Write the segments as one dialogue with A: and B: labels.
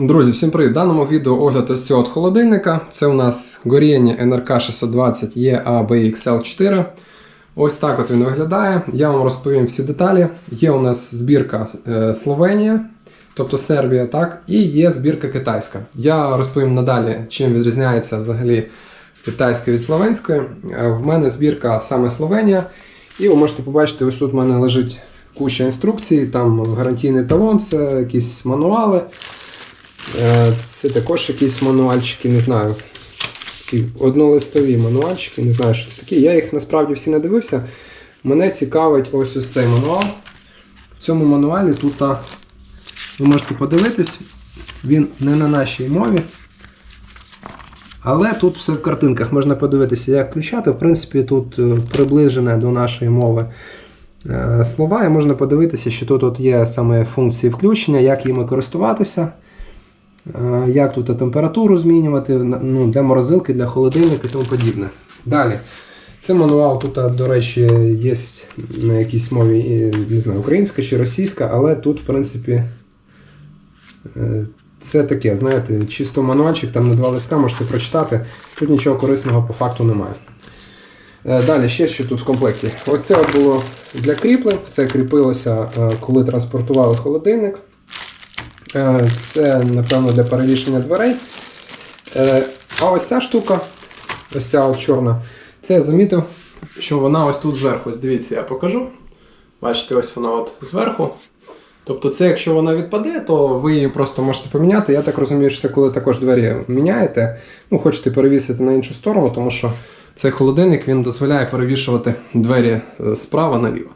A: Друзі, всім привіт! В даному відео огляд ось цього холодильника. Це у нас Gorіені NRK 620 EABXL4. Ось так от він виглядає. Я вам розповім всі деталі. Є у нас збірка е, Словенія, тобто Сербія, так, і є збірка китайська. Я розповім надалі, чим відрізняється взагалі китайська від словенської. Е, В мене збірка саме Словенія. І ви можете побачити, ось тут в мене лежить куча інструкцій, там гарантійний талон, це якісь мануали. Е, Це також якісь мануальчики, не знаю. Такі однолистові мануальчики, не знаю, що це такі. Я їх насправді всі не дивився. Мене цікавить ось ось цей мануал. В цьому мануалі тут ви можете подивитись, він не на нашій мові. Але тут все в картинках можна подивитися, як включати. В принципі, тут е, приближене до нашої мови е, слова, і можна подивитися, що тут от є саме функції включення, як їми користуватися. Е, Як тут температуру змінювати ну, для морозилки, для холодильника і тому подібне. Далі. Це мануал тут, до речі, є на якійсь мові, е, не знаю, українська чи російська, але тут, в принципі, е, це таке, знаєте, чисто мануальчик, там на два листка можете прочитати. Тут нічого корисного по факту немає. Далі ще що тут в комплекті. Ось це було для кріплень. Це кріпилося, коли транспортували холодильник. Е, Це, напевно, для перевішення дверей. Е, А ось ця штука, ось ця от чорна, це я замітив, що вона ось тут зверху. Ось дивіться, я покажу. Бачите, ось вона от зверху. Тобто, це якщо вона відпаде, то ви її просто можете поміняти. Я так розумію, що це коли також двері міняєте, ну, хочете перевісити на іншу сторону, тому що цей холодильник він дозволяє перевішувати двері е, справа наліво.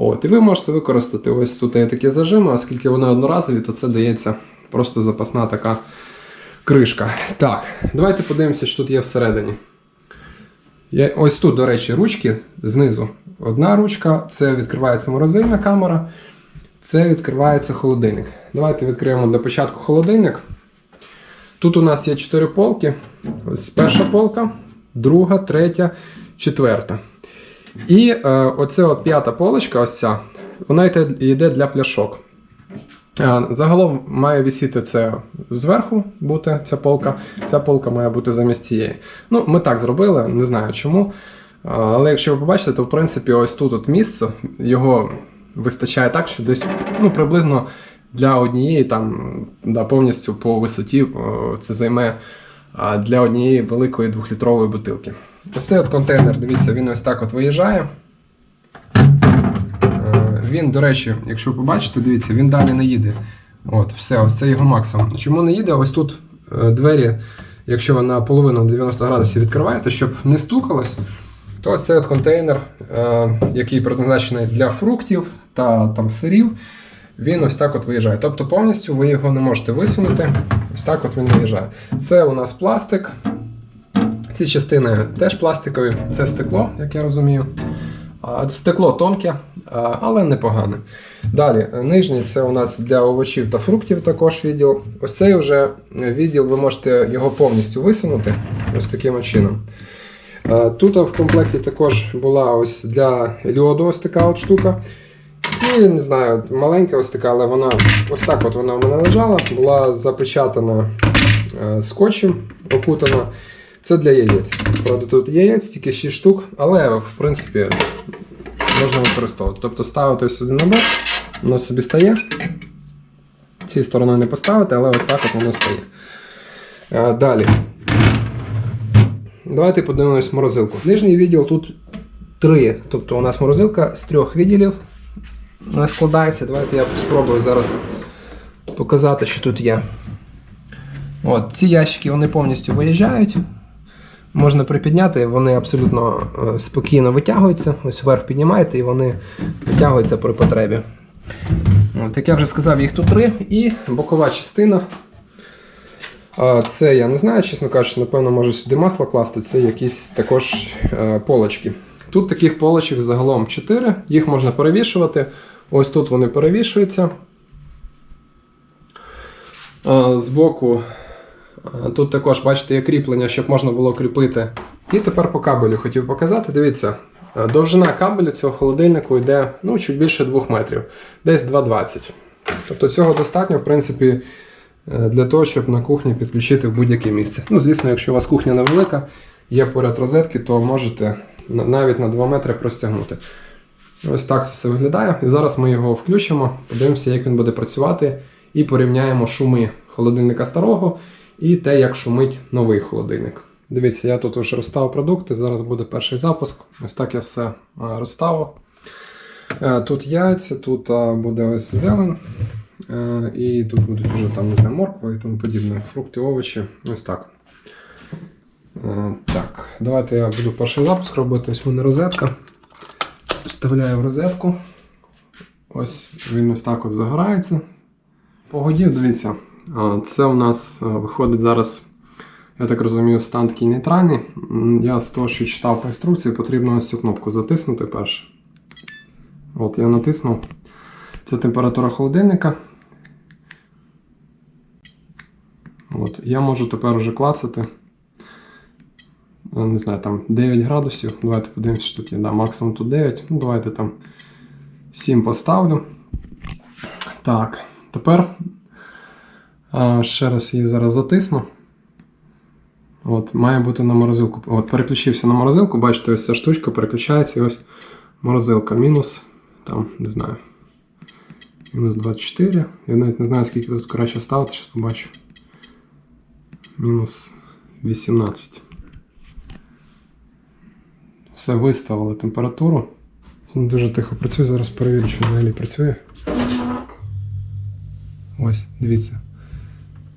A: От, і ви можете використати ось тут є такі зажими, оскільки вони одноразові, то це дається просто запасна така кришка. Так, давайте подивимося, що тут є всередині. Я, ось тут, до речі, ручки знизу. Одна ручка, це відкривається морозильна камера, це відкривається холодильник. Давайте відкриємо для початку холодильник. Тут у нас є 4 полки. Ось перша полка, друга, третя, четверта. І е, оце от п'ята полочка, ось ця, вона йде, для пляшок. Е, загалом має висіти це зверху бути ця полка. Ця полка має бути замість цієї. Ну, ми так зробили, не знаю чому. Е, але якщо ви побачите, то в принципі ось тут от місце, його вистачає так, що десь ну, приблизно для однієї там да, повністю по висоті о, це займе для однієї великої двохлітрової бутилки. Ось цей от контейнер, дивіться, він ось так от виїжджає. Е, Він, до речі, якщо побачите, дивіться, він далі не їде. От, все, ось це його максимум. Чому не їде? Ось тут е, двері, якщо ви на половину 90 градусів відкриваєте, щоб не стукалось, то ось цей от контейнер, е, який предназначений для фруктів та там сирів, він ось так от виїжджає. Тобто повністю ви його не можете висунути. Ось так от він виїжджає. Це у нас пластик. Ці частини теж пластикові, це стекло, як я розумію. Стекло тонке, але непогане. Далі, нижній це у нас для овочів та фруктів також відділ. Ось цей вже відділ, ви можете його повністю висунути ось таким чином. Тут в комплекті також була ось для льоду ось така от штука. І не знаю, маленька ось така, але вона ось так от вона у мене лежала, була запечатана е, скотчем, окутана. Це для яєць. Правда, тут яєць, тільки 6 штук, але в принципі можна використовувати. Тобто ставити сюди на бок, воно собі стає. Цією стороною не поставити, але ось так от воно стає. Е, Далі. Давайте подивимось морозилку. Нижній відділ тут три. Тобто у нас морозилка з трьох відділів вона складається. Давайте я спробую зараз показати, що тут є. От, Ці ящики вони повністю виїжджають. Можна припідняти, вони абсолютно е, спокійно витягуються. Ось вверх піднімаєте і вони витягуються при потребі. От, Як я вже сказав, їх тут три. І бокова частина. Це я не знаю, чесно кажучи, напевно, може сюди масло класти, це якісь також е, полочки. Тут таких полочок загалом 4, їх можна перевішувати. Ось тут вони перевішуються. Збоку тут також, бачите, є кріплення, щоб можна було кріпити. І тепер по кабелю хотів показати. Дивіться, довжина кабелю цього холодильнику йде ну, чуть більше 2 метрів, десь 2,20. Тобто цього достатньо, в принципі, е, для того, щоб на кухні підключити в будь-яке місце. Ну, звісно, якщо у вас кухня невелика, є поряд розетки, то можете навіть на 2 метри простягнути. Ось так це все виглядає. І зараз ми його включимо, подивимося, як він буде працювати, і порівняємо шуми холодильника старого і те, як шумить новий холодильник. Дивіться, я тут вже розставив продукти. Зараз буде перший запуск. Ось так я все розставив. Е, Тут яйця, тут буде ось зелень. Е, І тут будуть вже там, не знаю, морква і тому подібне. Фрукти, овочі. Ось так. Е, Так, давайте я буду перший запуск робити. Ось в мене розетка. Вставляю в розетку. Ось він ось так от загорається. Погодів, дивіться, це у нас виходить зараз, я так розумію, стан такий нейтральний. Я з того, що читав по інструкції, потрібно ось цю кнопку затиснути перше. От я натиснув. Це температура холодильника. От, я можу тепер вже клацати. Е, Не знаю, там 9 градусів. Давайте подивимося, що тут є. Да, максимум тут 9. Ну, давайте там 7 поставлю. Так, тепер ще раз її зараз затисну. От, має бути на морозилку. От, переключився на морозилку, бачите, ось ця штучка переключається і ось морозилка. Мінус, там, не знаю. Мінус 24. Я навіть не знаю, скільки тут краще ставити, зараз побачу. Мінус 18. Все виставили температуру. Дуже тихо працює, зараз перевірю, чи взагалі працює. Ось, дивіться.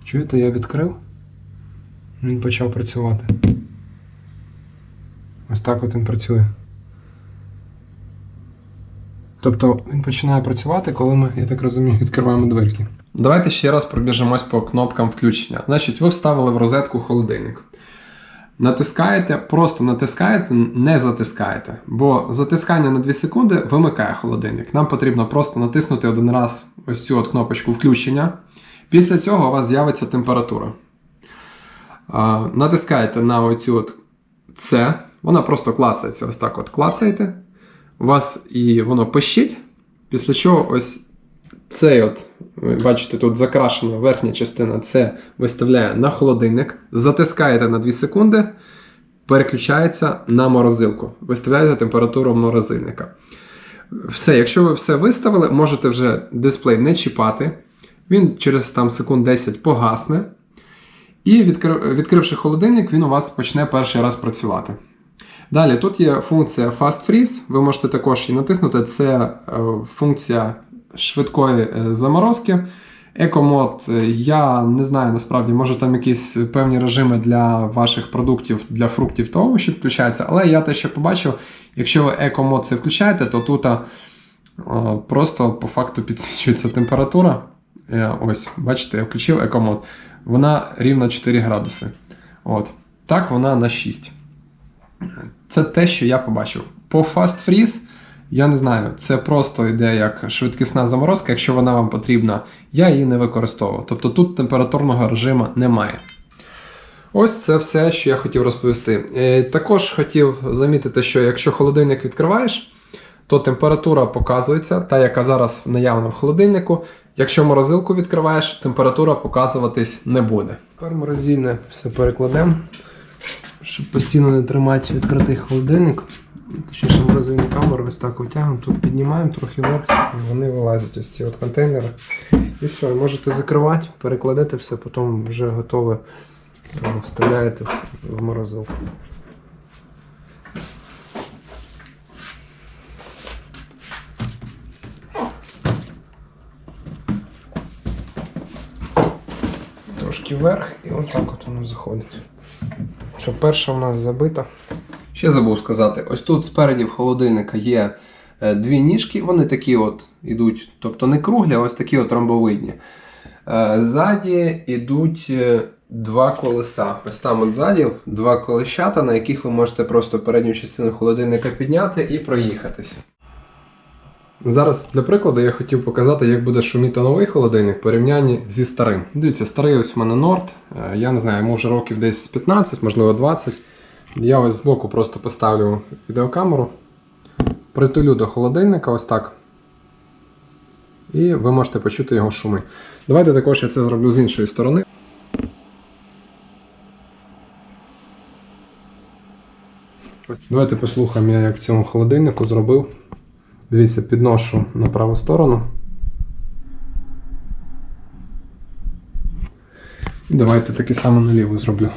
A: Чуєте, я відкрив. Він почав працювати. Ось так от він працює. Тобто він починає працювати, коли ми, я так розумію, відкриваємо дверки. Давайте ще раз пробіжимось по кнопкам включення. Значить, ви вставили в розетку холодильник. Натискаєте, просто натискаєте, не затискаєте. Бо затискання на 2 секунди вимикає холодильник. Нам потрібно просто натиснути один раз ось цю от кнопочку включення. Після цього у вас з'явиться температура. А, натискаєте на оцю от С, вона просто клацається. Ось так от клацаєте. У вас і воно пищить. Після чого ось цей от, ви бачите, тут закрашена верхня частина це виставляє на холодильник, затискаєте на 2 секунди, переключається на морозилку. Виставляєте температуру морозильника. Все, якщо ви все виставили, можете вже дисплей не чіпати. Він через там секунд 10 погасне. І відкрив, відкривши холодильник, він у вас почне перший раз працювати. Далі тут є функція Fast Freeze, ви можете також її натиснути. Це е, функція швидкої е, заморозки. Екомод, е, я не знаю насправді, може там якісь певні режими для ваших продуктів, для фруктів та овочів включаються, але я те, що побачив, якщо ви екомод це включаєте, то тут а, просто по факту підсвічується температура. Е, Ось, бачите, я включив екомод. Вона рівно 4 градуси. От. Так вона на 6. Це те, що я побачив. По Fast Freeze, я не знаю, це просто йде як швидкісна заморозка, якщо вона вам потрібна, я її не використовував. Тобто тут температурного режиму немає. Ось це все, що я хотів розповісти. Е, Також хотів замітити, що якщо холодильник відкриваєш, то температура показується, та, яка зараз наявна в холодильнику. Якщо морозилку відкриваєш, температура показуватись не буде. Тепер морозильне все перекладемо, щоб постійно не тримати відкритий холодильник. Точніше морозильну камеру ось так витягуємо, тут піднімаємо трохи вверх і вони вилазять ось ці от контейнери. І все, можете закривати, перекладете все, потім вже готове е, вставляєте в морозилку. Трошки вверх і отак от воно заходить. Що перша в нас забита. Ще забув сказати: ось тут спереді в холодильника є е, дві ніжки, вони такі от ідуть, тобто не круглі, а ось такі от ромбовидні. Е, Ззаді йдуть е, два колеса. Ось там от ззаді два колещата, на яких ви можете просто передню частину холодильника підняти і проїхатися. Зараз для прикладу я хотів показати, як буде шуміти новий холодильник в порівнянні зі старим. Дивіться, старий ось в мене Nord. Я не знаю, йому вже років десь 15, можливо 20. Я ось збоку просто поставлю відеокамеру, притулю до холодильника ось так. І ви можете почути його шуми. Давайте також я це зроблю з іншої сторони. Давайте послухаємо, я як в цьому холодильнику зробив. Дивіться, підношу на праву сторону. І давайте таке саме на ліву зроблю.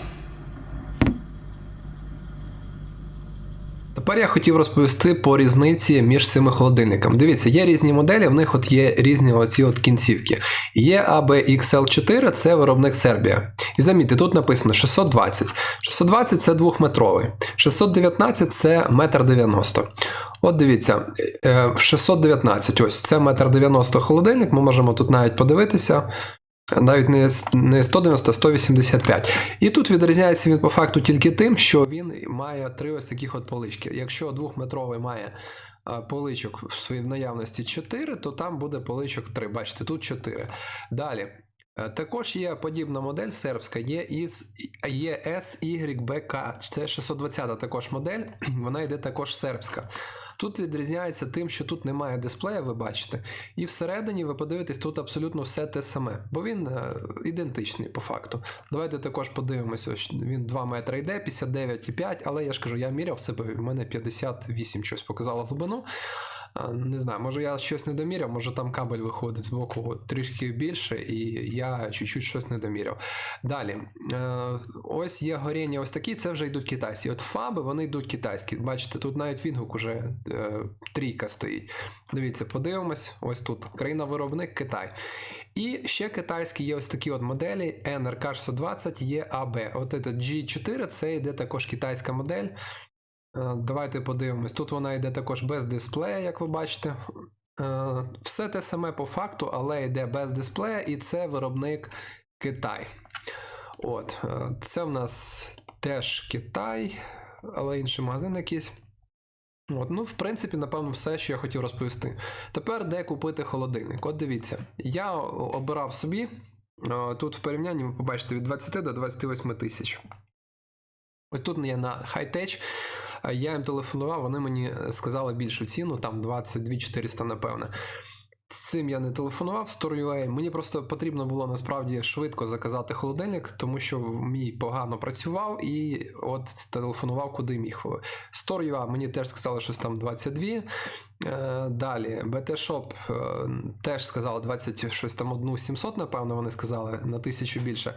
B: Тепер я хотів розповісти по різниці між цими холодильниками. Дивіться, є різні моделі, в них от є різні оці от кінцівки. Є ABXL4, це виробник Сербія. І замітьте, тут написано 620. 620 це двохметровий. 619 це 1,90 м. От дивіться, е, 619, ось це 1,90 м холодильник, ми можемо тут навіть подивитися. Навіть не, не 190, а 185. І тут відрізняється він по факту тільки тим, що він має три ось таких от полички. Якщо двохметровий має поличок в своїй наявності 4, то там буде поличок 3. Бачите, тут 4. Далі. Е, Також є подібна модель сербська, є із є це 620 також модель, вона йде також сербська. Тут відрізняється тим, що тут немає дисплея, ви бачите, і всередині ви подивитесь, тут абсолютно все те саме, бо він е, ідентичний по факту. Давайте також подивимося, він 2 метри йде, 59,5, але я ж кажу, я міряв себе, в мене 58 щось показало глибину. Не знаю, може я щось не доміряв, може там кабель виходить з боку трішки більше, і я чуть-чуть щось не доміряв. Далі, е, ось є горіння ось такі, це вже йдуть китайські. От фаби вони йдуть китайські. Бачите, тут навіть відгук уже е, трійка стоїть. Дивіться, подивимось, ось тут країна-виробник Китай. І ще китайські є ось такі от моделі NRK 620 є AB. От це G4 це йде також китайська модель. Е, Давайте подивимось. Тут вона йде також без дисплея, як ви бачите. Е, Все те саме по факту, але йде без дисплея, і це виробник Китай. От, е, це в нас теж Китай, але інший магазин якийсь. От, ну, в принципі, напевно, все, що я хотів розповісти. Тепер де купити холодильник? От дивіться, я обирав собі. Тут в порівнянні ви побачите від 20 до 28 тисяч. Ось тут я на Hightech. Е, Я їм телефонував, вони мені сказали більшу ціну, там 22 400, напевне. Цим я не телефонував з Store.ua. Мені просто потрібно було насправді швидко заказати холодильник, тому що мій погано працював і от телефонував куди міг. Store.ua мені теж сказали, що там 22. Е, Далі BT Shop е, теж сказали 20, щось там одну 700, напевно, вони сказали на тисячу більше.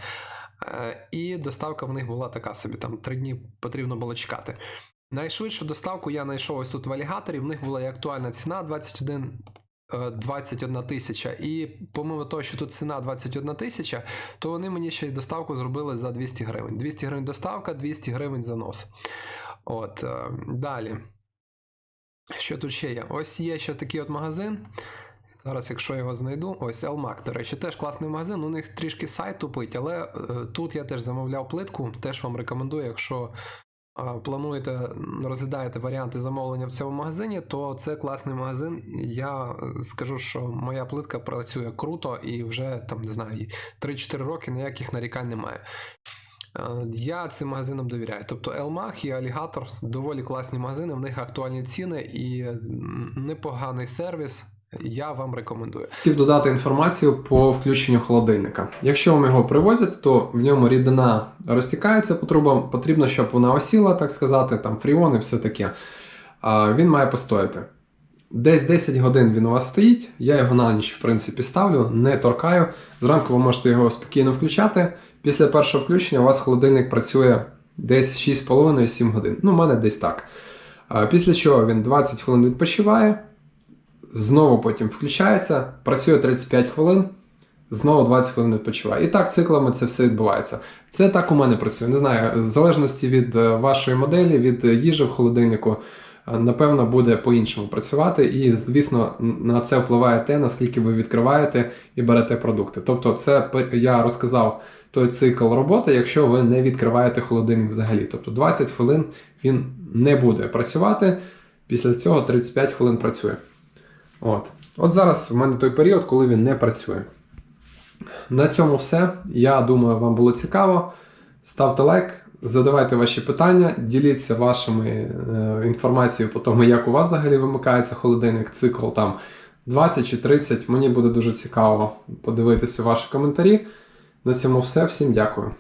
B: Е, І доставка в них була така собі, там три дні потрібно було чекати. Найшвидшу доставку я знайшов ось тут в алігаторі. В них була і актуальна ціна 21 е, 21 тисяча. І помимо того, що тут ціна 21 тисяча, то вони мені ще й доставку зробили за 200 гривень. 200 гривень доставка, 200 гривень занос. От, е, далі. Що тут ще є? Ось є ще такий от магазин. Зараз, якщо його знайду, ось Elmac, до речі, теж класний магазин. У них трішки сайт тупить, але е, тут я теж замовляв плитку. Теж вам рекомендую, якщо е, плануєте, розглядаєте варіанти замовлення в цьому магазині, то це класний магазин. Я е, скажу, що моя плитка працює круто і вже там не знаю, 3-4 роки ніяких нарікань немає. Е, Я цим магазинам довіряю. Тобто Elmach і Alligator доволі класні магазини, в них актуальні ціни і непоганий сервіс. Я вам рекомендую.
A: Хотів додати інформацію по включенню холодильника. Якщо вам його привозять, то в ньому рідина розтікається по трубам, потрібно, щоб вона осіла, так сказати, там фріон і все таке. А, Він має постояти. Десь 10 годин він у вас стоїть, я його на ніч, в принципі, ставлю, не торкаю. Зранку ви можете його спокійно включати. Після першого включення у вас холодильник працює десь 6,5-7 годин. Ну, у мене десь так. Після чого він 20 хвилин відпочиває, знову потім включається, працює 35 хвилин, знову 20 хвилин відпочиває. І так циклами це все відбувається. Це так у мене працює. Не знаю, в залежності від е, вашої моделі, від е, їжі в холодильнику, е, напевно, буде по-іншому працювати. І, звісно, на це впливає те, наскільки ви відкриваєте і берете продукти. Тобто, це я розказав той цикл роботи, якщо ви не відкриваєте холодильник взагалі. Тобто 20 хвилин він не буде працювати. Після цього 35 хвилин працює. От. От зараз в мене той період, коли він не працює. На цьому все. Я думаю, вам було цікаво. Ставте лайк, задавайте ваші питання, діліться вашими е, інформацією по тому, як у вас взагалі вимикається холодильник, цикл там
B: 20 чи 30. Мені буде дуже цікаво подивитися ваші коментарі. На цьому все. Всім дякую.